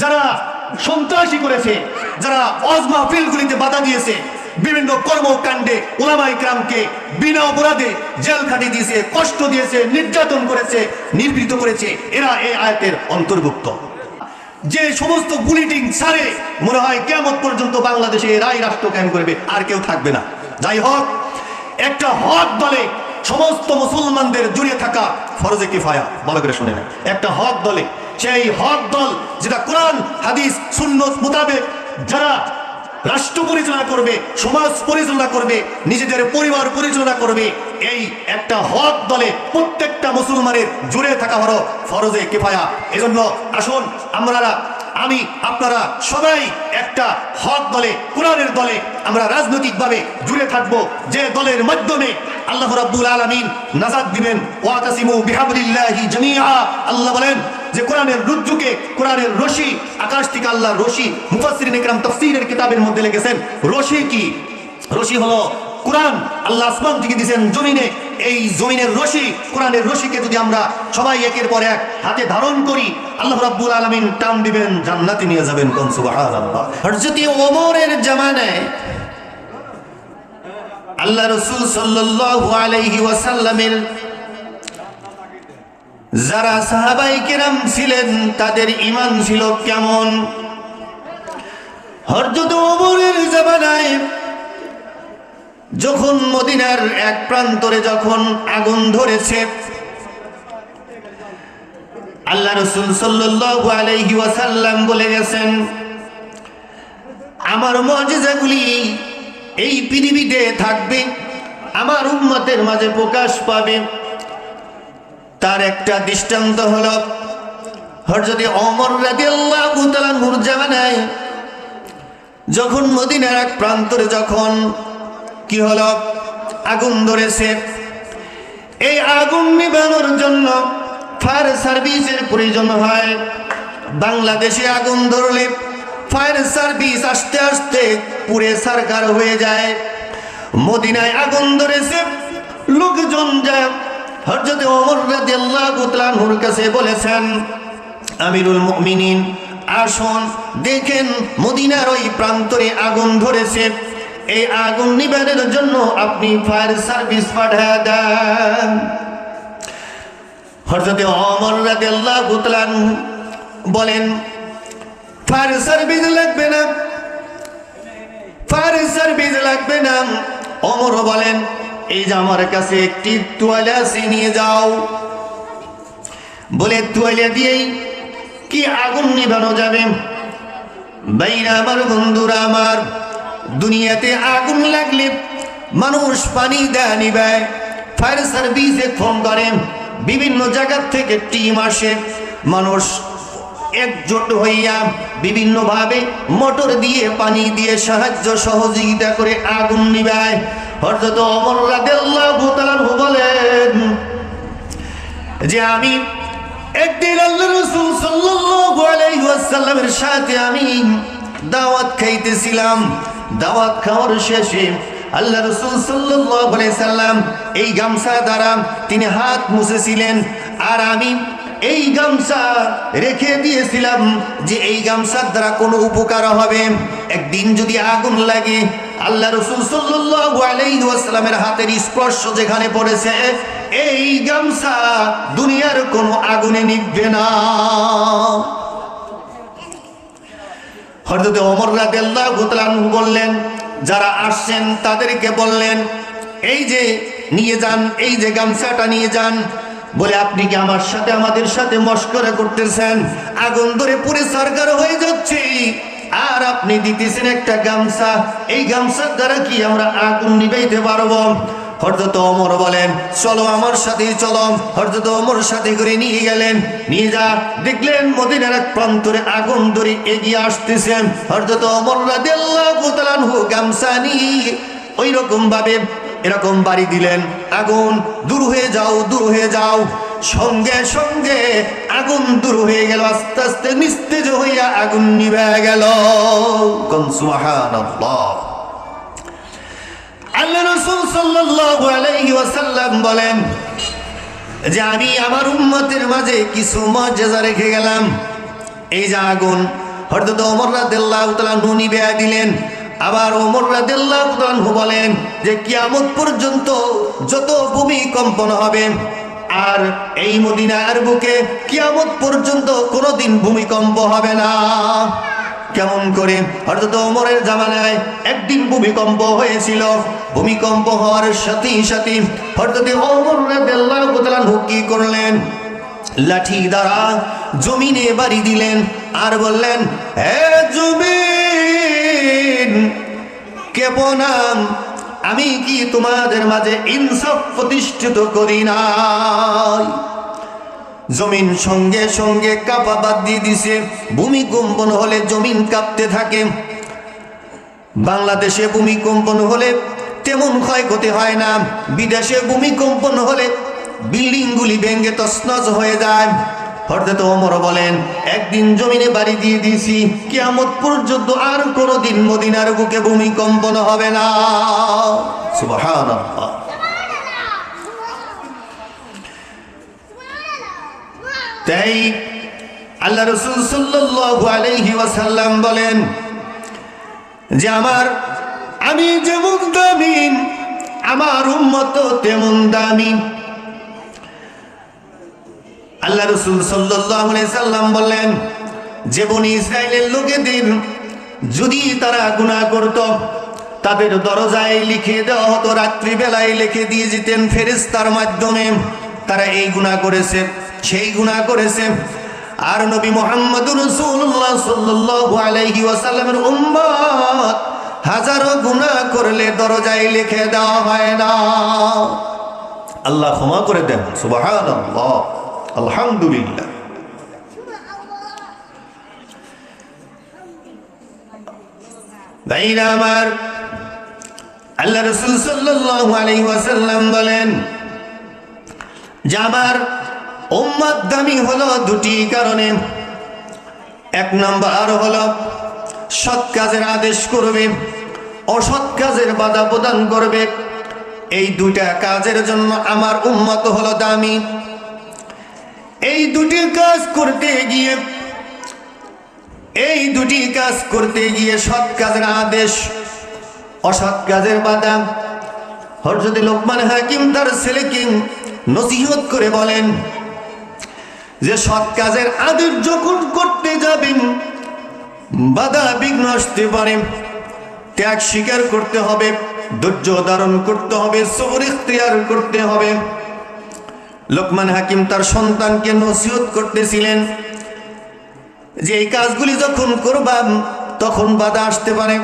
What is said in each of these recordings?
যারা সন্ত্রাসী করেছে, যারা অজ মাহফিলগুলিতে বাধা দিয়েছে, বিভিন্ন কর্মকাণ্ডে ওলামাই ক্রামকে বিনা অপরাধে জেল খাটি দিয়েছে, কষ্ট দিয়েছে, নির্যাতন করেছে, নির্বৃত করেছে, এরা এই আয়াতের অন্তর্ভুক্ত। যে সমস্ত বুলেটিং সারে মনে হয় কেমন পর্যন্ত বাংলাদেশে এরাই রাষ্ট্র কায়েম করবে, আর কেউ থাকবে না। যাই হোক, একটা হক দলে সমস্ত মুসলমানদের জুড়ে থাকা ফরজে কিফায়া, ভালো করে শুনে একটা হক দলে সেই হক দল যেটা কোরআন, হাদিস শূন্য মোতাবেক যারা রাষ্ট্র পরিচালনা করবে, সমাজ পরিচালনা করবে, নিজেদের পরিবার পরিচালনা করবে, এই একটা হক দলে প্রত্যেকটা মুসলমানের জুড়ে থাকা হলো ফরজে কেফায়া। এজন্য আসুন আমরা আমি, আপনারা সবাই একটা হক দলে, কোরআনের দলে আমরা রাজনৈতিকভাবে জুড়ে থাকব। যে দলের মাধ্যমে আল্লাহ রাব্বুল আলামিন নাজাত দিবেন। আল্লাহ বলেন যে কোরআনের রুদ্রুকে, কোরআনের রশি, আকাশ থেকে আল্লাহ রশি, মুফাসসিরিন ইকরাম তাফসীরের কিতাবের মধ্যে লিখেছেন, রশি কি? রশি হলো কোরআন, আল্লাহ আসমান থেকে দিয়েছেন জমিনে এই জমিনের রশি, কোরআনের রশিকে যদি আমরা সবাই একের পর এক হাতে ধারণ করি, আল্লাহ রাব্বুল আলামিন টান দিবেন, জান্নাতে নিয়ে যাবেন সুবহানাল্লাহ। ওমরের জামানায় আল্লাহ রসুল ওয়াসাল্লামের যারা সাহাবাই কেরাম ছিলেন, তাদের ইমান ছিল কেমন? হরজত ওমরের জামানায় যখন মদিনার এক প্রান্তরে যখন আগুন ধরেছে, আল্লাহ রসুল সাল্লাল্লাহু আলাইহি ওয়াসাল্লাম বলে গেছেন, আমার মর্যাদাগুলি এই পৃথিবীতে থাকবে, আমার উম্মতের মাঝে প্রকাশ পাবে। তার একটা দৃষ্টান্ত হল হরজতে অমর তাআলা নূর জামানায়, যখন মদিনার এক প্রান্তরে যখন কি হলো? আগুন ধরেছে। এই আগুন নিবানোর জন্য ফায়ার সার্ভিসের প্রয়োজন হয়। বাংলাদেশে আগুন ধরলে ফায়ার সার্ভিস আস্তে আস্তে পুরে সরকার হয়ে যায়। মদিনায় আগুন ধরেছে। লোকজন যায় হরজতে ওমর রাদিয়াল্লাহু কাছে বলেছেন, আমিরুল মুমিনিন, আসুন, দেখেন মদিনার ওই প্রান্তরে আগুন ধরেছে। এই আগুন নিবারের জন্য আপনি ফায়ার সার্ভিস পাঠিয়ে দেন। হরজতে অমর রাদিয়াল্লাহু তাআলা বলেন, ফায়ার সার্ভিস লাগবে না, ফায়ার সার্ভিস লাগবে না। অমর বলেন, এই যে আমার কাছে একটি তোয়ালে আছে, নিয়ে যাও। বলে তোয়ালে দিয়েই কি আগুন নিভানো যাবে? বাইরা আমার বন্ধুরা আমার দুনিয়াতে আগুন লাগলে মানুষ পানি দেয় নিবায় ফায়ার সার্ভিসে ফোন করে বিভিন্ন জায়গার থেকে টিম আসে। মানুষ একজোট হইয়া বিভিন্নভাবে মোটর দিয়ে পানি দিয়ে সাহায্য সহযোগিতা করে আগুন নিবায় হরজত অমর তাআলা বলেন, যে আমি একদিন আল্লাহ সাথে আমি দাওয়াত খাইতেছিলাম। দাওয়াত খাওয়ার শেষে আল্লাহ রসুল সাল্লাম এই গামছা দ্বারা তিনি হাত মুছেছিলেন। আর আমি এই গামছা রেখে দিয়েছিলাম যে এই গামছার দ্বারা কোনো উপকার হবে। একদিন যদি আগুন লাগে, আল্লাহ রসুল সাল্লাল্লাহু আলাইহি ওয়াসাল্লামের হাতের স্পর্শ যেখানে পড়েছে, এই গামছা দুনিয়ার কোনো আগুনে নিভবে না। হযরত ওমর রাদিয়াল্লাহু তাআলা বললেন, যারা আসছেন তাদেরকে বললেন, এই যে নিয়ে যান, এই যে গামছাটা নিয়ে যান। বলে, আপনি কি আমার সাথে আমাদের সাথে মস্করা করতেছেন? আগুন ধরে পুরে সরকার হয়ে যাচ্ছে। আর আপনি দিতেছেন একটা গামছা, এই গামছার দ্বারা কি আমরা আগুন নিবাইতে পারব? হরদত অমর বলেন, চলো আমার সাথে চলো। হরদত অমর সাথে করে নিয়ে গেলেন। নিয়ে যা, দেখলেন মদিনার এক প্রান্তরে আগুন ধরে এগিয়ে আসতেছেন। হরদত অমর রাদিয়াল্লাহু নিয়ে ওই রকম ভাবে এরকম বাড়ি দিলেন। আগুন, দূর হয়ে যাও, দূর হয়ে যাও। সঙ্গে সঙ্গে আগুন দূর হয়ে গেল, আস্তে আস্তে নিস্তেজ হইয়া আগুন নিভে গেল। কোন সুবহানাল্লাহ। যে আমি আমার মাঝে কিছু রেখে গেলাম। এই যে আগুন দিলেন। আবার বলেন যে কিয়ামত পর্যন্ত যত ভূমিকম্পন হবে, আর এই মদিনার বুকে কিয়ামত পর্যন্ত কোনোদিন ভূমিকম্প হবে না। কেমন করে? হযরত ওমরের জামানায় একদিন ভূমিকম্প হয়েছিল। ভূমিকম্প হওয়ার সাথে সাথে হযরত ওমর রাদিয়াল্লাহু তাআলা কি করলেন? লাঠি দ্বারা জমিনে বাড়ি দিলেন আর বললেন, হে জমিন কেপনাম আমি কি তোমাদের মাঝে ইনসাফ প্রতিষ্ঠিত করি নাই? জমিন সঙ্গে সঙ্গে কাঁপা বাদ দিয়ে দিছে। ভূমিকম্পন হলে জমিন কাঁপতে থাকে। বাংলাদেশে ভূমিকম্পন হলে তেমন ক্ষয়ক্ষতি হয় না। বিদেশে ভূমিকম্পন হলে বিল্ডিংগুলি ভেঙে তছনছ হয়ে যায়। হঠাৎ ওমর বলেন, একদিন জমিনে বাড়ি দিয়ে দিয়েছি কিয়ামত পর্যন্ত আর কোনো কোনোদিন মদিনার বুকে ভূমিকম্পন হবে না। তাই আল্লাহ রসুল আলাইহি ওয়াসাল্লাম বলেন যে আমার, আমি যেমন দামি আমার উম্মত তেমন দামি আল্লাহ রসুল সাল্লাম বললেন, যে বনি ইসরায়েলের লোকেদের যদি তারা গুনাহ করত, তাদের দরজায় লিখে দেওয়া হতো, রাত্রিবেলায় লিখে দিয়ে যেতেন ফেরেশতার মাধ্যমে, তারা এই গুনাহ করেছে। সেই গুনাহ করেছে। আর নবী মোহাম্মদ রসুল্লাহ সাল্লাল্লাহু আলাইহি ওয়াসাল্লামের উম্মত হাজারো গুনাহ করলে দরজায় লিখে দেওয়া হয় না। আল্লাহ ক্ষমা করে দেন। সুবহানাল্লাহ। আলহামদুলিল্লাহ। আমার, আল্লাহ রসুল সাল্লাল্লাহু আলাইহি ওয়াসাল্লাম বলেন যে আমার উম্মত দামি হলো দুটি কারণে। এক নম্বর হলো, সৎ কাজের আদেশ করবে, অসৎ কাজের বাধা প্রদান করবে। এই দুইটা কাজের জন্য আমার উম্মত হলো দামি। এই দুটি কাজ করতে গিয়ে, এই দুটি কাজ করতে গিয়ে সৎ কাজের আদেশ, অসৎ কাজের বাধা। হরজদি লোকমান হাকিম তার ছেলেকে নসিহত করে বলেন যে সৎ কাজের আদেশ যখন করতে যাবেন, বাধা বিঘ্ন আসতে পারে। ত্যাগ স্বীকার করতে হবে, ধৈর্য ধারণ করতে হবে, সবর ইখতিয়ার করতে হবে। লোকমান হাকিম তার সন্তানকে নসিহত করতেছিলেন যে এই কাজগুলি যখন করবাম, তখন বাধা আসতে পারে।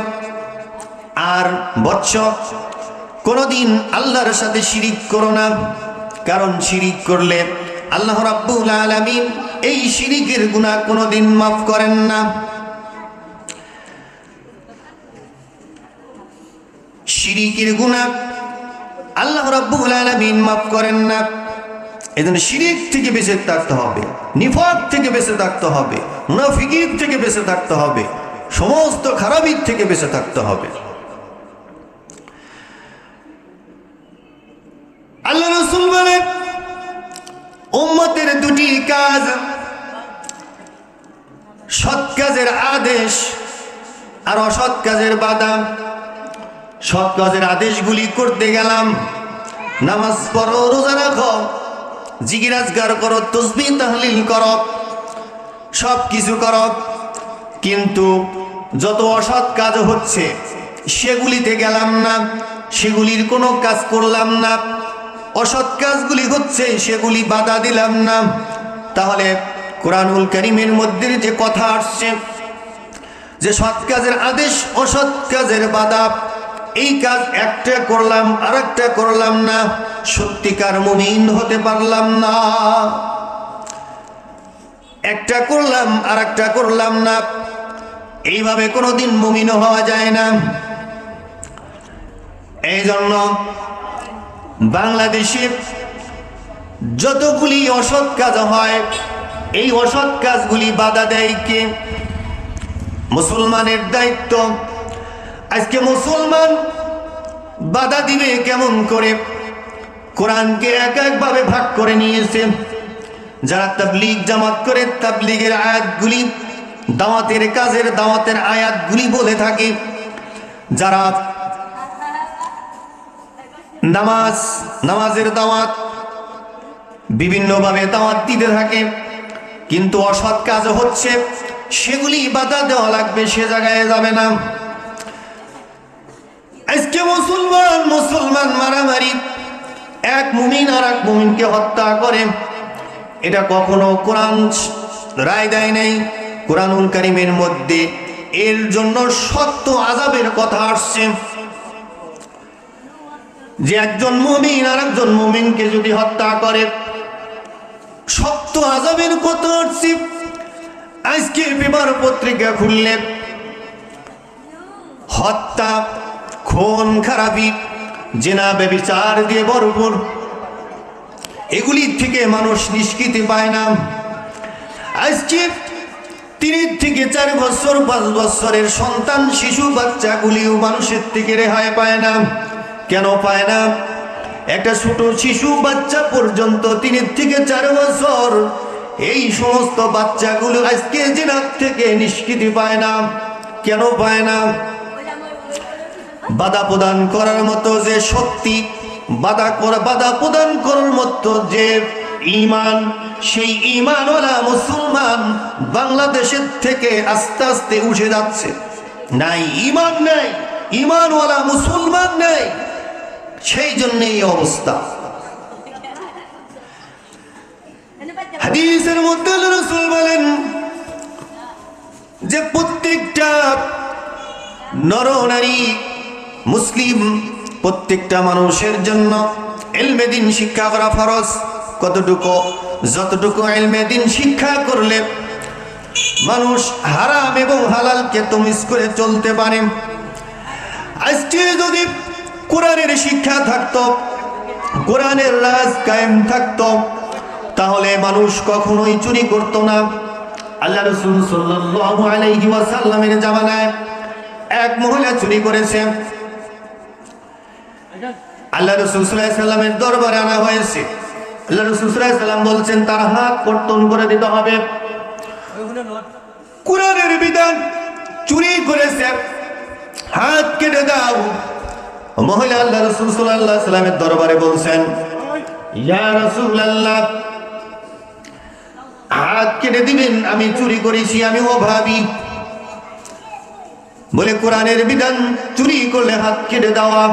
আর বৎস, কোনোদিন আল্লাহর সাথে শিরিক করো না, কারণ শিরিক করলে আল্লাহ রাব্বুল আলামিন এই শিরিকের গুনাহ কোনোদিন মাফ করেন না। শিরিকের গুনাহ আল্লাহ রাব্বুল আলামিন মাফ করেন না। এজন্য শিরিক থেকে বেঁচে থাকতে হবে, নিফাক থেকে বেঁচে থাকতে হবে, মুনাফিকির থেকে বেঁচে থাকতে হবে, সমস্ত খারাপির থেকে বেঁচে থাকতে হবে আল্লাহ রসুল বলেন উম্মতের দুটি কাজ, সৎ কাজের আদেশ আর অসৎ কাজের বাধা। সৎ কাজের আদেশগুলি করতে গেলাম। নামাজ পড়ো, রোজা রাখো জিগিরাজগার করো, তসবি তাহলিল করো সব কিছু করো। কিন্তু যত অসৎ কাজ হচ্ছে, সেগুলিতে গেলাম না, সেগুলির কোনো কাজ করলাম না। অসৎ কাজগুলি হচ্ছে, সেগুলি বাধা দিলাম না। তাহলে কোরআনুল করিমের মধ্যে যে কথা আসছে, যে সৎ কাজের আদেশ, অসৎ কাজের বাধা, এই কাজ একটা করলাম আর একটা করলাম না, সত্যিকার মুমিন হতে পারলাম না। একটা করলাম আর একটা করলাম না, এইভাবে কোনোদিন মুমিন হওয়া যায় না। এই জন্য বাংলাদেশে যতগুলি অসৎ কাজ হয়, এই অসৎ কাজগুলি বাধা দেয় কে? মুসলমানের দায়িত্ব। আজকে মুসলমান বাধা দিবে কেমন করে? কোরআনকে এক একভাবে ভাগ করে নিয়েছে। যারা তাবলিগ জামাত করে, তাবলিগের আয়াতগুলি দাওয়াতের কাজের দাওয়াতের আয়াতগুলি বলে থাকে। যারা নামাজ, নামাজের দাওয়াত বিভিন্নভাবে দাওয়াত দিতে থাকে। কিন্তু অসৎ কাজ হচ্ছে, সেগুলি বাধা দেওয়া লাগবে, সে জায়গায় যাবে না। আজকে মুসলমান মুসলমান মারামারি, এক মুমিন আর এক মুমিনকে হত্যা করে। এটা কখনো কোরআন রায় দেয় নাই। কোরআনুল কারিমের মধ্যে এর জন্য সত্য আজাবের কথা আসছে। যে একজন মুমিন আর একজন মুমিনকে যদি হত্যা করে সত্য আজাবের কথা আসছে আজকে পেপার পত্রিকা খুললে হত্যা, খুন, খারাপি, জেনা, বেবিচার দিয়ে ভরপুর এগুলি থেকে মানুষ নিষ্কৃতি পায় না। আজকে তিন থেকে চার বছর, পাঁচ বছরের সন্তান, শিশু, বাচ্চাগুলিও মানুষের থেকে রেহাই পায় না। কেন পায় না? একটা ছোট শিশু বাচ্চা পর্যন্ত তিন থেকে চার বছর। এই সমস্ত বাচ্চাগুলো আজকে জেনার থেকে নিষ্কৃতি পায় না। কেন পায় না? বাধা প্রদান করার মতো যে শক্তি, বাধা করা, বাধা প্রদান করার মতো যে ইমান, সেই ইমানওয়ালা মুসলমান বাংলাদেশের থেকে আস্তে আস্তে উঠে যাচ্ছে। নাই, ইমান নেই, ইমানওয়ালা মুসলমান নেই। সেই জন্য এই অবস্থা। হাদিসের মধ্যে রাসূল বলেন যে প্রত্যেকটা নর নারী মুসলিম প্রত্যেকটা মানুষের জন্য এলমেদিন শিক্ষা করা ফরজ। কতটুকু? যতটুকু এলমেদিন শিক্ষা করলে মানুষ হারাম এবং হালালকে তমিজ করে চলতে পারে। আজকে যদি কোরআনের শিক্ষা থাকতো, কোরআনের রাজ কায়েম থাকতো, তাহলে মানুষ কখনোই চুরি করতো না। আল্লাহ রসুল সাল্লাল্লাহু আলাইহি ওয়াসাল্লামের জামানায় এক মহিলা চুরি করেছে। আল্লাহ রসুল দরবারে আনা হয়েছে। আল্লাহ রসুল বলছেন, তার হাত কর্তন করে দিতে হবে। কোরআনের বিধান, চুরি করেছে। হাত কেটে দাও। মহিলা আল্লাহ রসুল সাল্লাহ সাল্লামের দরবারে বলছেন হাত কেটে দিবেন, আমি চুরি করেছি, আমি অভাবী। বলে কোরআনের বিধান, চুরি করলে হাত কেটে দেওয়া।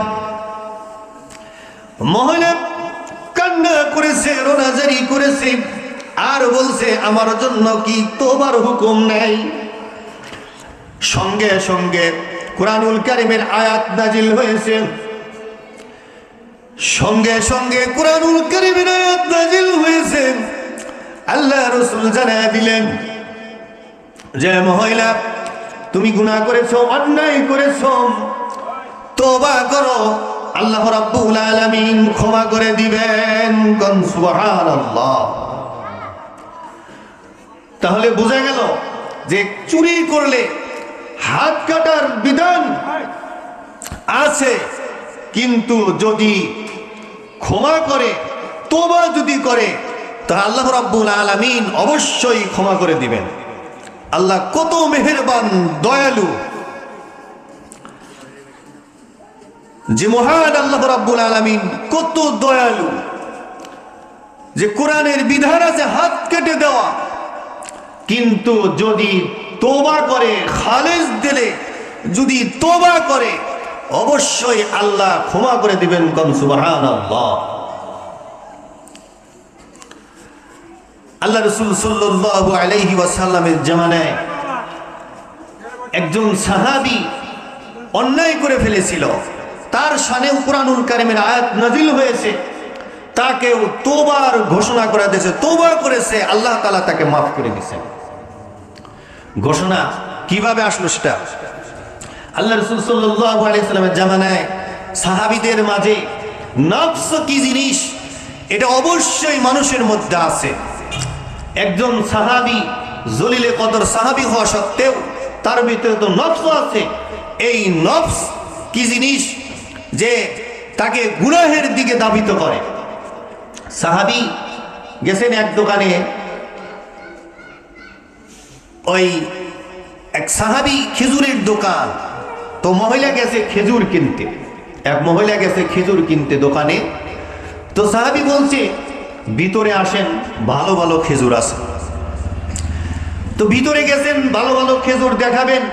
মহিলা কান্না করেছে, রোনাজারি করেছে, আর বলছে, আমার জন্য কি তোমার হুকুম নেই? সঙ্গে সঙ্গে কোরআনুল কারিমের আয়াত নাজিল হয়েছে। সঙ্গে সঙ্গে কোরআনুল কারিমের আয়াত নাজিল হয়েছে। আল্লাহ রসুল জানায় দিলেন, যে মহিলা, তুমি গুনাহ করেছ, অন্যায় করেছ তোবা করো, আল্লাহ রাব্বুল আলামিন ক্ষমা করে দিবেন। কোন, সুবহানাল্লাহ। তাহলে বোঝা গেল যে চুরি করলে হাত কাটার বিধান আছে। কিন্তু যদি ক্ষমা করে তোবা যদি করে তা আল্লাহ রাব্বুল আলামিন অবশ্যই ক্ষমা করে দিবেন। আল্লাহ কত মেহেরবান, দয়ালু। যে মহান আল্লাহ রাব্বুল আলামিন কত দয়ালু। যে কোরআনের বিধান আছে হাত কেটে দেওয়া। কিন্তু যদি তোবা করে, খালেজ দিলে যদি তোবা করে, অবশ্যই আল্লাহ ক্ষমা করে দিবেন কম সুবাহান আল্লাহ রসুল সাল্লাল্লাহু আলাইহি ওয়াসাল্লামের জামানায় একজন সাহাবী অন্যায় করে ফেলেছিল। তার সানে কোরআনুল কারিমের আয়াত নাজিল হয়েছে। তাকেও তোবার ঘোষণা করা দিয়েছে, তোবা করেছে, আল্লাহ তালা তাকে মাফ করে দিয়েছেন। ঘোষণা কীভাবে আসলো সেটা? আল্লাহ রসুল সাল্লামের জামানায় সাহাবীদের মাঝে নফস কি জিনিস? এটা অবশ্যই মানুষের মধ্যে আছে। একজন সাহাবি জলিলে কদর সাহাবি হওয়া সত্ত্বেও তার ভিতরে তো নফস আছে। এই নফস কি জিনিস যে তাকে গুনাহের দিকে দাবিত করে? সাহাবি গেছেন এক দোকানে ওই এক সাহাবি খেজুরের দোকান। তো মহিলা গেছে খেজুর কিনতে। এক মহিলা গেছে খেজুর কিনতে দোকানে। তো সাহাবি বলছে, ভিতরে আসেন, ভালো ভালো খেজুর আছে। তো ভিতরে গেছেন, ভালো ভালো খেজুর দেখাবেন।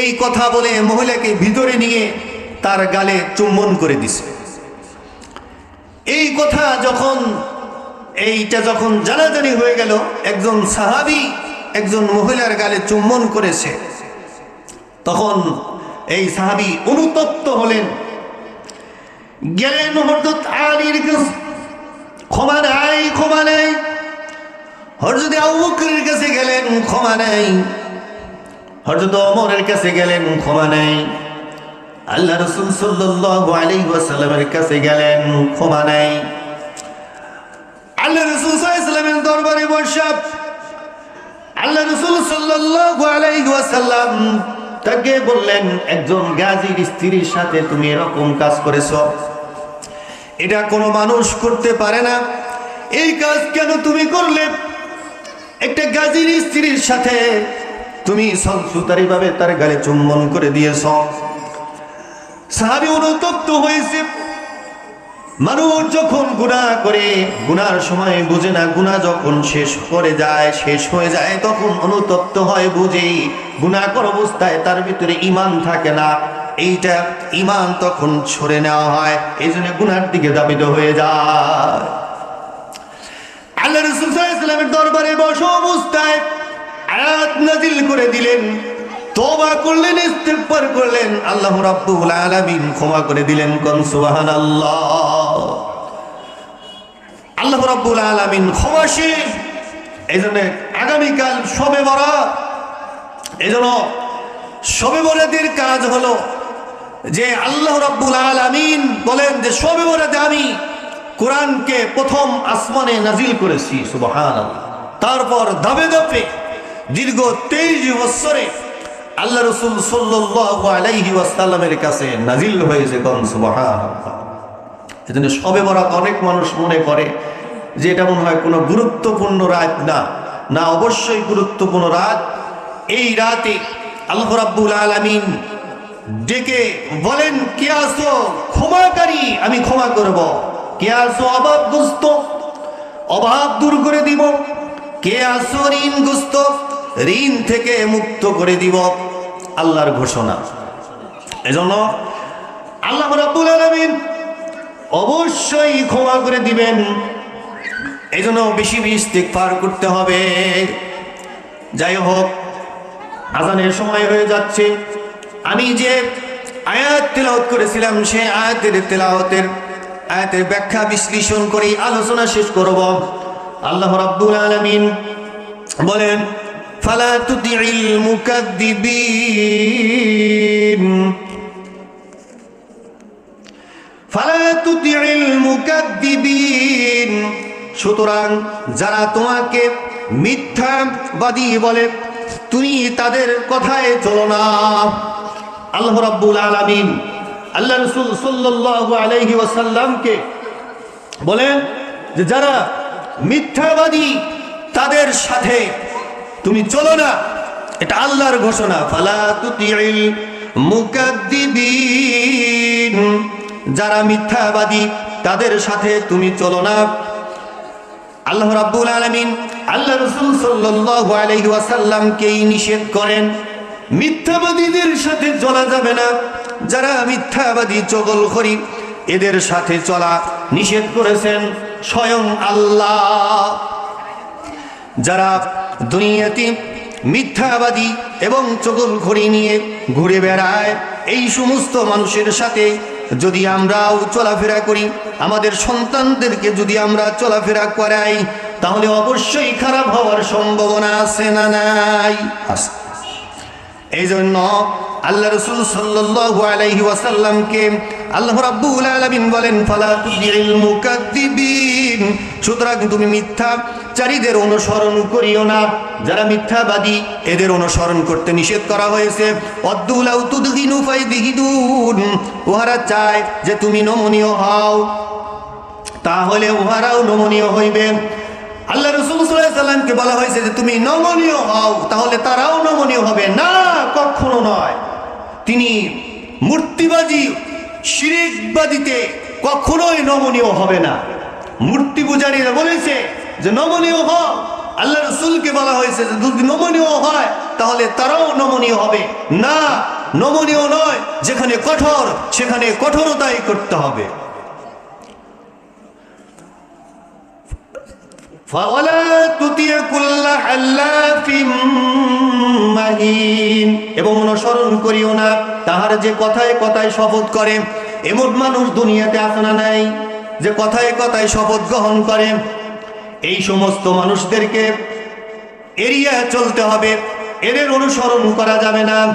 এই কথা বলে মহিলাকে ভিতরে নিয়ে তার গালে চুম্বন করে দিছে। এই কথা যখন, এইটা যখন জানাজানি হয়ে গেল, একজন সাহাবি একজন মহিলার গালে চুম্বন করেছে। তখন এই সাহাবি অনুতপ্ত হলেন। গেলেন হরদত আলীর ক্ষমা নাই ক্ষমা নাই। হরজত আবু কাছে গেলেন, ক্ষমা নাই। হরজত ওমরের কাছে গেলেন, ক্ষমা নাই। আল্লাহ রসুল সাল্লাল্লাহু আলাইহি ওয়াসাল্লামের কাছে গেলেন, ক্ষমা নাই। আল্লাহ রসুল সাল্লামের দরবারে বসা আল্লাহ রসুল আলাইহি তাকে বললেন, একজন গাজীর স্ত্রীর সাথে তুমি এরকম কাজ করেছ। এটা কোনো মানুষ করতে পারে না। এই কাজ কেন তুমি করলে? একটা গাজীর স্ত্রীর সাথে তুমি ভাবে তার গালে চুম্বন করে দিয়েছ। সাহাবি অনুতপ্ত হয়েছে। মানুষ যখন গুণা করে গুনার সময় বুঝে না, গুণা যখন শেষ করে যায়, শেষ হয়ে যায়, তখন অনুতপ্ত হয় বুঝেই। গুণা কর অবস্থায় তার ভিতরে ইমান থাকে না। এইটা ইমান তখন ছড়ে নেওয়া হয়, এই জন্য গুনার দিকে দাবিত হয়ে যায়। আল্লাহ রসুল ইসলামের দরবারে বস অবস্থায় আয়াত নাজিল করে দিলেন। তোবা করলেন, ইস্তেগফার করলেন, আল্লাহ রাব্বুল আলামিন ক্ষমা করে দিলেন, কোন সুবহানাল্লাহ। আল্লাহ রাব্বুল আলামিন ক্ষমাশীল এই জন্য আগামীকাল শবে বরাত। এই শবে বরাতের কাজ হলো যে আল্লাহ রাব্বুল আলামিন বলেন যে শবে বরাতে আমি কোরআনকে প্রথম আসমানে নাজিল করেছি, সুবহানাল্লাহ। তারপর ধাপে ধাপে দীর্ঘ তেইশ বছরে আল্লাহ রসুল ওয়াসাল্লামের কাছে নাজিল হয়েছে কোন সুবহানাল্লাহ। এজন্য সবে বরাত অনেক মানুষ মনে করে যে এটা মনে হয় কোনো গুরুত্বপূর্ণ রাত না। না, অবশ্যই গুরুত্বপূর্ণ রাত। এই রাতে আল্লাহ রাব্বুল আলামিন ডেকে বলেন, কে আসো ক্ষমাকারী, আমি ক্ষমা করব। কে আসো অভাবগ্রস্ত অভাব দূর করে দিব। কে আসো ঋণগ্রস্ত ঋণ থেকে মুক্ত করে দিব আল্লাহর ঘোষণা। এজন্য আল্লাহ রাব্বুল আলামিন অবশ্যই ক্ষমা করে দিবেন। এই জন্য বেশি বেশি পার করতে হবে। যাই হোক, আজানের সময় হয়ে যাচ্ছে। আমি যে আয়াত তেলাওয়াত করেছিলাম সে আয়াতের তেলাওয়াতের, আয়াতের ব্যাখ্যা বিশ্লেষণ করে আলোচনা শেষ করব। আল্লাহ রাব্বুল আলামিন বলেন ফালা তুতিল মুকাদ্দিবিন। ফালা সুতরাং যারা তোমাকে মিথ্যাবাদী বলে, তুমি তাদের কথায় চলো না। আল্লাহ রাব্বুল আলামিন আল্লাহ রসুল সাল্লাল্লাহু আলাইহি ওয়াসাল্লামকে বলেন যে যারা মিথ্যাবাদী তাদের সাথে তুমি চলো না। এটা আল্লাহর ঘোষণা। ফালা যারা মিথ্যাবাদী, তাদের সাথে তুমি চলো না। আল্লাহ রাব্বুল আলামিন আল্লাহ রাসূল ওয়াসাল্লামকেই নিষেধ করেন, মিথ্যাবাদীদের সাথে চলা যাবে না। যারা মিথ্যাবাদী, চগলখড়ি, এদের সাথে চলা নিষেধ করেছেন স্বয়ং আল্লাহ। যারা দুনিয়াতে মিথ্যাবাদী এবং চগলখড়ি নিয়ে ঘুরে বেড়ায়, এই সমস্ত মানুষের সাথে যদি আমরাও চলাফেরা করি, আমাদের সন্তানদেরকে যদি আমরা চলাফেরা করাই, তাহলে অবশ্যই খারাপ হওয়ার সম্ভাবনা আছে না নাই? আছে এই জন্য আল্লাহ রসুল সাল্লাল্লাহু আলাইহি ওয়াসাল্লামকে আল্লাহ রাব্বুল আলামিন বলেন সুতরাং তুমি মিথ্যা চারীদের অনুসরণ করিও না। যারা মিথ্যাবাদী, এদের অনুসরণ করতে নিষেধ করা হয়েছে। উহারা চায় যে তুমি নমনীয় হও। তাহলে উহারাও নমনীয় হইবে। আল্লাহ সাল্লামকে বলা হয়েছে যে তুমি নমনীয় হও, তাহলে তারাও নমনীয় হবে। না, কখনো নয়। তিনি মূর্তিবাজি শিরিকবাদিতে কখনোই নমনীয় হবে না। মূর্তি পূজারীরা বলেছে যে নমনীয় হও। আল্লাহ রসুলকে বলা হয়েছে যে যদি নমনীয় হয়, তাহলে তারাও নমনীয় হবে। না, নমনীয় নয়, যেখানে কঠোর, সেখানে কঠোরতাই করতে হবে। এবং অনুসরণ করিও না। তাহার যে কথায় কথায় শপথ করে, এমন মানুষ দুনিয়াতে আসনা নাই যে কথায় কথায় শপথ গ্রহণ করে। এই সমস্ত মানুষদেরকে এরিয়া চলতে হবে। এদের অনুসরণ করা যাবে না।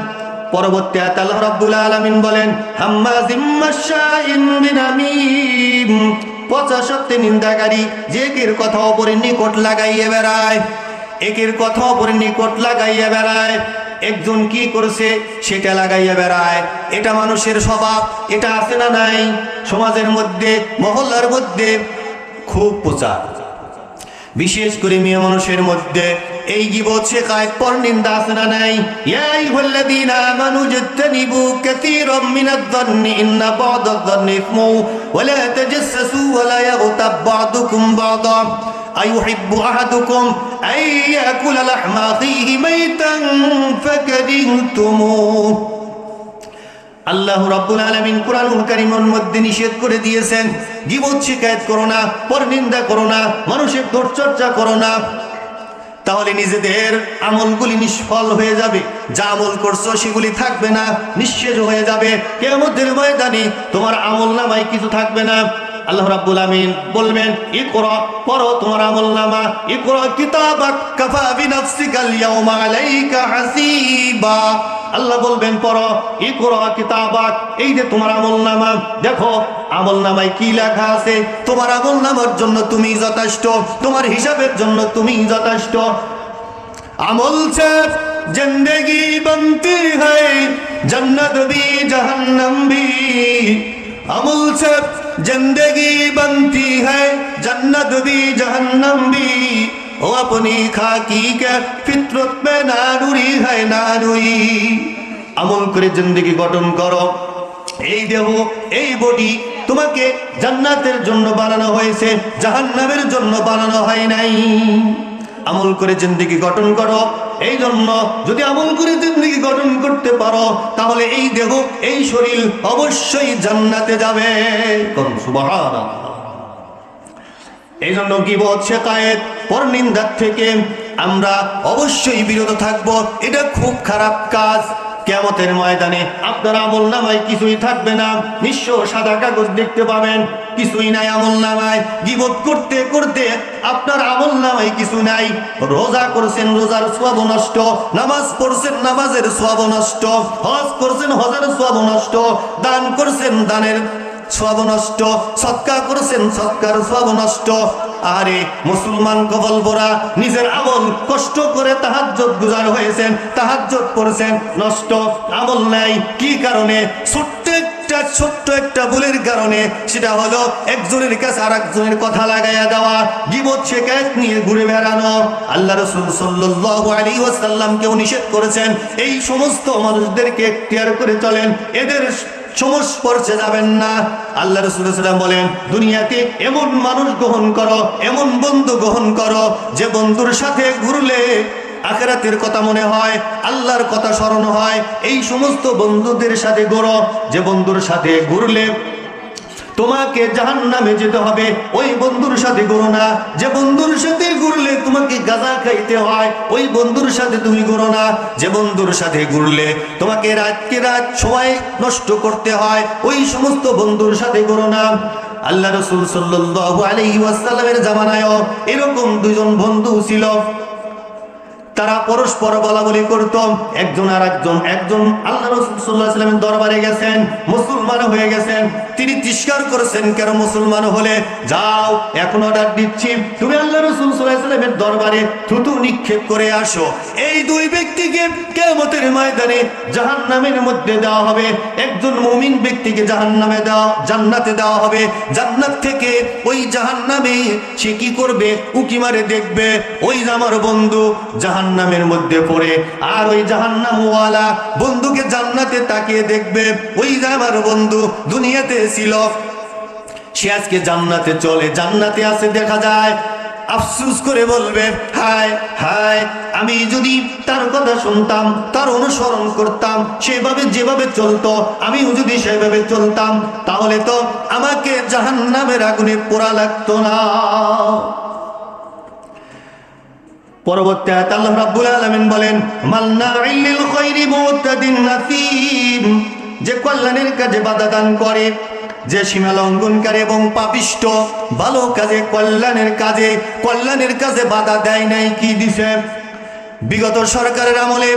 পরবর্তী আল্লাহ রাব্বুল আলামিন বলেন হাম্মাজিম মাশাইন বিনামিম পচা সত্যি নিন্দাকারী, যে একের কথা অপরের নিকট লাগাইয়া বেড়ায়। একের কথা অপরের নিকট লাগাইয়া বেড়ায়। একজন কি করছে, সেটা লাগাইয়া বেড়ায়। এটা মানুষের স্বভাব, এটা আছে না নাই? সমাজের মধ্যে, মহল্লার মধ্যে খুব প্রচার। বিশেষ করে মেয়ে মানুষের মধ্যে এই গিবত শেখায় পর নিন্দা আছে না নাই ইয়া আইয়ুহাল্লাযীনা আমানু জাত্তানিবু কাসীরাম মিনাদ-যন্নি ইন্না বা'দাদ-যন্নি ইসমু ওয়া লা তাজাসসু ওয়া লা ইয়াগতাব বা'দুকুম বা'দা أيحب أحدكم أن يأكل لحم أخيه ميتا فكرهتموه আল্লাহ রাব্বুল আলামিন কোরআনুল কারীমের মধ্যে নিষেধ করে দিয়েছেন, গীবত শিকায়ত করো না, পরনিন্দা করো না, মানুষের দোরচর্চা করো না। তাহলে নিজেদের আমলগুলি নিষ্ফল হয়ে যাবে। যা আমল করছ সেগুলি থাকবে না, নিঃশেষ হয়ে যাবে। কেয়ামতের ময়দানে তোমার আমল নামায় কিছু থাকবে না। আল্লাহ রাব্বুল আমিন বলবেন, ইকরা, পড়ো তোমার আমলনামা। ইকরা, কিতাবাক কাফা বিনাফসিকাল ইয়াউমা আলাইকা হাসিবা। আল্লাহ বলবেন, পড়ো, ইকরা, কিতাবাক, এই যে তোমার আমলনামা। দেখো, আমলনামায় কি লেখা আছে? তোমার আমলনামার জন্য তুমি যথেষ্ট, তোমার হিসাবের জন্য তুমি যথেষ্ট। আমল সে জিন্দেগি বনতি হ্যায় জন্নত ভি জাহান্নাম ভি अमल से जिंदगी बनती है जन्नत भी जहन्नम भी ओ अपनी खाकी के फितरत में नानुरी है नानुरी আমল করে জিন্দগি গঠন করো এই দেহ এই বডি তোমাকে জান্নাতের জন্য বানানো হয়েছে জাহান্নামের জন্য বানানো হয় নাই আমল করে জিন্দগি গঠন করো এই জন্য যদি আমল করে জিন্দগি গঠন করতে পারো, তাহলে এই দেহ, এই শরীর অবশ্যই জান্নাতে যাবে। করুন সুবহানাল্লাহ। এই জন্য গিবত পর নিন্দার থেকে আমরা অবশ্যই বিরত থাকব। এটা খুব খারাপ কাজ। কেমতের ময়দানে আপনার আমল নামায় কিছুই থাকবে না। নিঃস্ব সাদা কাগজ দেখতে পাবেন, কিছুই নাই আমল নামায়। গিবত করতে করতে আপনার আমল নামায় কিছু নাই। রোজা করছেন রোজার সব নষ্ট, নামাজ পড়ছেন নামাজের সব নষ্ট, হজ করছেন হজের সব নষ্ট, দান করছেন দানের সব নষ্ট, সৎকার করেছেন, সৎকার সব নষ্ট। আরে মুসলমান নিজের আমল কষ্ট করে তাহাজ্জত গুজার হয়েছেন তাহাজ্জত করেছেন নষ্ট আমল নাই। কি কারণে? ছোট্ট একটা ছোট্ট একটা ভুলের কারণে। সেটা হলো, একজনের কাছে আর একজনের কথা লাগাইয়া দেওয়া, গিবত শেখায়ত নিয়ে ঘুরে বেড়ানো। আল্লাহ রসুল সাল্লাল্লাহু আলাইহি ওয়াসাল্লামকেও নিষেধ করেছেন, এই সমস্ত মানুষদেরকে করে চলেন। এদের সংস্পর্শে যাবেন না। আল্লাহ রসুলাম বলেন, দুনিয়াতে এমন মানুষ গ্রহণ করো, এমন বন্ধু গ্রহণ করো, যে বন্ধুর সাথে ঘুরলে আখেরাতের কথা মনে হয়, আল্লাহর কথা স্মরণ হয়। এই সমস্ত বন্ধুদের সাথে গড়ো যে বন্ধুর সাথে ঘুরলে তোমাকে জাহান নামে যেতে হবে। ওই বন্ধুর সাথে ঘুরো না, যে বন্ধুর সাথে খাইতে হয়, ওই বন্ধুর সাথে তুমি ঘুরো না। যে বন্ধুর সাথে ঘুরলে তোমাকে রাতকে রাত সময় নষ্ট করতে হয়, ওই সমস্ত বন্ধুর সাথে ঘুরো না। আল্লাহ রসুল সাল্লু আলাইহি ওয়াসাল্লামের জামানায়ও এরকম দুজন বন্ধু ছিল। তারা পরস্পর বলা বলি করত। একজন আর একজন একজন আল্লাহ রসুল্লাহামের দরবারে গেছেন, মুসলমান হয়ে গেছেন। তিনি তিস্কার করেছেন, কেন মুসলমান হলে? যাও, এখন অর্ডার দিচ্ছি। তুমি আল্লাহ রসুলের দরবারে থুতু নিক্ষেপ করে আসো। এই দুই ব্যক্তিকে কেমতের ময়দানে জাহান নামের মধ্যে দেওয়া হবে। একজন মুমিন ব্যক্তিকে জাহান নামে দেওয়া, জান্নাতে দেওয়া হবে। জান্নাত থেকে ওই জাহান নামে সে কি করবে? উকি মারে দেখবে। ওই আমার বন্ধু জাহান নামের মধ্যে পড়ে। আর ওই জাহান নামওয়ালা বন্ধুকে জান্নাতে তাকিয়ে দেখবে। ওই যে আমার বন্ধু, দুনিয়াতে ছিল। সে আজকে জান্নাতে চলে। জান্নাতে আছে দেখা যায়, আফসুস করে বলবে, হায় হায়, আমি যদি তার কথা শুনতাম, তার অনুসরণ করতাম, সেভাবে যেভাবে চলতো, আমিও যদি সেভাবে চলতাম, তাহলে তো আমাকে জাহান্নামের আগুনে পোড়া লাগতো না। পরবর্তী আয়াত আল্লাহ রাব্বুল আলামিন বলেন মান্নাইল লিল খায়রি মুতাদিন নাসিম। যে কল্যাণের কাজে বাধা দান করে, যে সীমা লঙ্ঘনকারী এবং পাপিষ্ট, ভালো কাজে, কল্যাণের কাজে কল্যাণের কাজে বাধা দেয় নাই, কি দিছে? বিগত সরকারের আমলে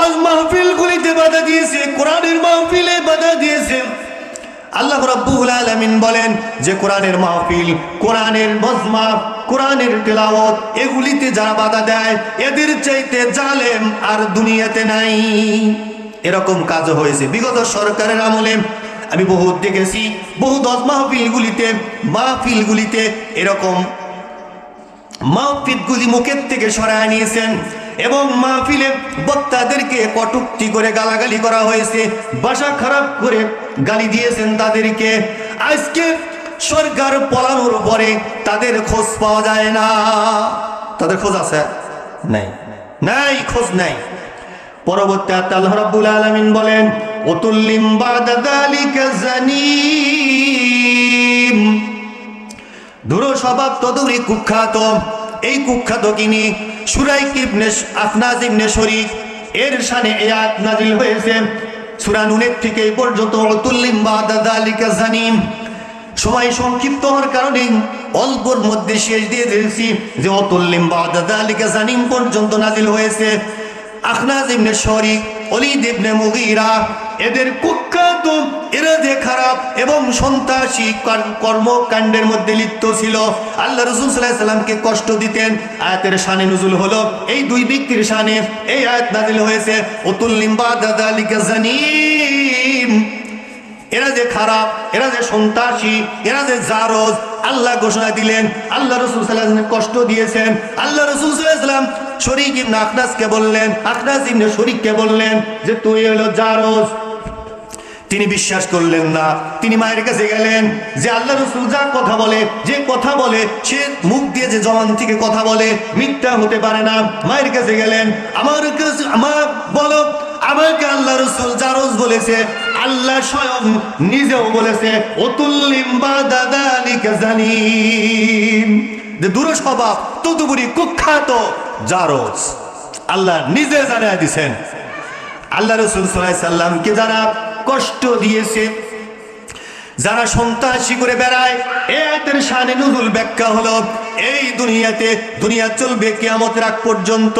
অজ মাহফিলগুলিতে বাধা দিয়েছে, কোরআনের মাহফিলে বাধা দিয়েছে। আল্লাহ রাব্বুল আলামিন বলেন যে কোরআনের মাহফিল, কোরআনের মজমা কোরআনের তেলাওয়াত, এগুলিতে যারা বাধা দেয়, এদের চাইতে জালেম আর দুনিয়াতে নাই। এরকম কাজ হয়েছে বিগত সরকারের আমলে। আমি বহুত দেখেছি বহু দশ মাহফিলগুলিতে মাহফিলগুলিতে এরকম মাহফিলগুলি মুখের থেকে সরায় নিয়েছেন। এবং মাহফিলে বক্তাদেরকে কটুক্তি করে গালাগালি করা হয়েছে। ভাষা খারাপ করে গালি দিয়েছেন তাদেরকে। আজকে সরকার পলানোর পরে তাদের খোঁজ পাওয়া যায় না। তাদের খোঁজ আছে? নাই। নাই, খোঁজ নাই। পরবর্তী আল্লাহ রাব্বুল আলামিন বলেন ওতুল্লিম বাদা যালিকা ধুরো স্বভাব তদুরি কুখ্যাত। এই কুখ্যাত কিনি সুরাই কিবনে আফনাজ ইবনে শরীফ এর এই আয়াত নাজিল হয়েছে। সূরা নুনের থেকে এই পর্যন্ত, উতুল্লিম বাদা যালিকা জানিম। সময় সংক্ষিপ্ত হওয়ার কারণে অল্পর মধ্যে শেষ দিয়ে দিয়েছি যে অতুল্লিম বাদা যালিকা জানিম পর্যন্ত নাজিল হয়েছে। আখনাজ ইবনে শরীফ অলিদ ইবনে মুগীরা, এদের কুখ্যাত এরা যে খারাপ এবং সন্ত্রাসী কর্মকাণ্ডের মধ্যে লিপ্ত ছিল। আল্লাহ রসুল সাল্লাহ সাল্লামকে কষ্ট দিতেন। আয়াতের শানে নজুল হলো, এই দুই ব্যক্তির শানে এই আয়াত নাজিল হয়েছে অতুল্লিম বাদা আলিকা জানিম। এরা যে খারাপ এরা যে সন্ত্রাসী এরা যে জারজ, আল্লাহ ঘোষণা দিলেন, আল্লাহ রসুল সাল্লাহ কষ্ট দিয়েছেন। আল্লাহ রসুল সাল্লাম শরিক ইবনে আখনাসকে বললেন আখনাস ইবনে শরিককে বললেন যে, তুই হলো জারজ তিনি বিশ্বাস করলেন না। তিনি মায়ের কাছে গেলেন, যে আল্লাহ রসুল যা কথা বলে, যে কথা বলে, সে মুখ দিয়ে যে জবান থেকে কথা বলে, মিথ্যা হতে পারে না। মায়ের কাছে গেলেন, আমার কাছে আমার বলো, আমাকে আল্লাহ রসুল জারজ বলেছে, আল্লাহ স্বয়ং নিজেও বলেছে, অতুল্লিম বা দাদালিকা জানিম যে দূর তদুপুরি কুখ্যাত জারজ আল্লাহ নিজে জানায় দিছেন। আল্লাহ রসুল সাল্লামকে যারা কষ্ট দিয়েছে। যারা সন্ত্রাসী করে বেড়ায়, এ আয়াতের শানে নুজুল ব্যাখ্যা হলো, এই দুনিয়াতে, দুনিয়া চলবে কিয়ামতের আগ পর্যন্ত।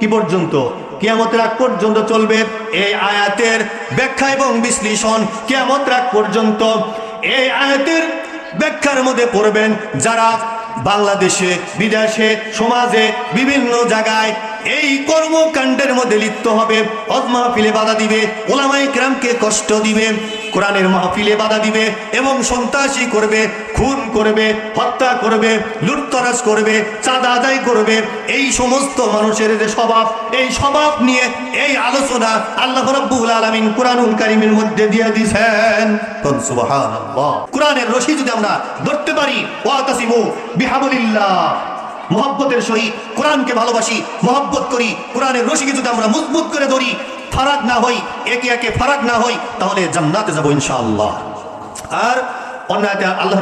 কি পর্যন্ত? কিয়ামতের আগ পর্যন্ত চলবে এই আয়াতের ব্যাখ্যা এবং বিশ্লেষণ কিয়ামতের আগ পর্যন্ত। এই আয়াতের ব্যাখ্যার মধ্যে পড়বেন, যারা বাংলাদেশে, বিদেশে, সমাজে, বিভিন্ন জায়গায় এই কর্মকাণ্ডের মধ্যে লিপ্ত হবে। অজ মাহফিলে বাধা দিবে ওলামাই ক্রামকে কষ্ট দিবে, কোরআনের মাহফিলে বাধা দিবে এবং সন্ত্রাসী করবে, খুন করবে, হত্যা করবে, লুটতরাজ করবে, চাঁদা আদায় করবে। এই সমস্ত মানুষের যে স্বভাব, এই স্বভাব নিয়ে এই আলোচনা আল্লাহ রাব্বুল আলামিন কোরআনুল কারিমের মধ্যে দিয়ে সুবহানাল্লাহ। কোরআনের রশি যদি আমরা ধরতে পারি ওয়াতাসিমু বিহাবলিল্লাহ মোহাব্বতের সহিত কোরআনকে ভালোবাসি, মোহাব্বত করি, কোরআনের রশিকে যদি আমরা মজবুত করে ধরি। ফারাক না হই, একে একে ফারাক না হই, তাহলে জান্নাতে যাব ইনশাআল্লাহ। আর আল্লাহ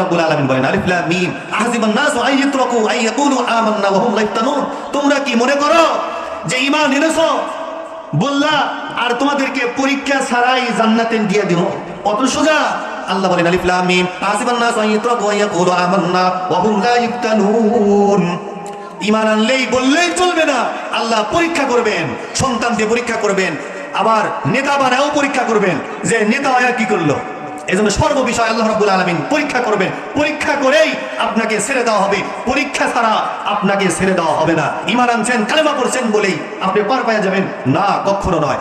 তোমরা কি মনে করো যে আর তোমাদেরকে পরীক্ষা ছাড়াই সোজা আল্লাহ বলেন ইমান আনলেই বললেই চলবে না। আল্লাহ পরীক্ষা করবেন সন্তান দিয়ে পরীক্ষা করবেন, আবার নেতা বানাও পরীক্ষা করবেন, যে নেতা আয়া কি করল? এই জন্য সর্ব বিষয় আল্লাহ রাব্বুল আলামিন পরীক্ষা করবেন। পরীক্ষা করেই আপনাকে ছেড়ে দেওয়া হবে। পরীক্ষা ছাড়া আপনাকে ছেড়ে দেওয়া হবে না। ইমান আনছেন, কালেমা করছেন বলেই আপনি পার পাওয়া যাবেন। না, কখনো নয়।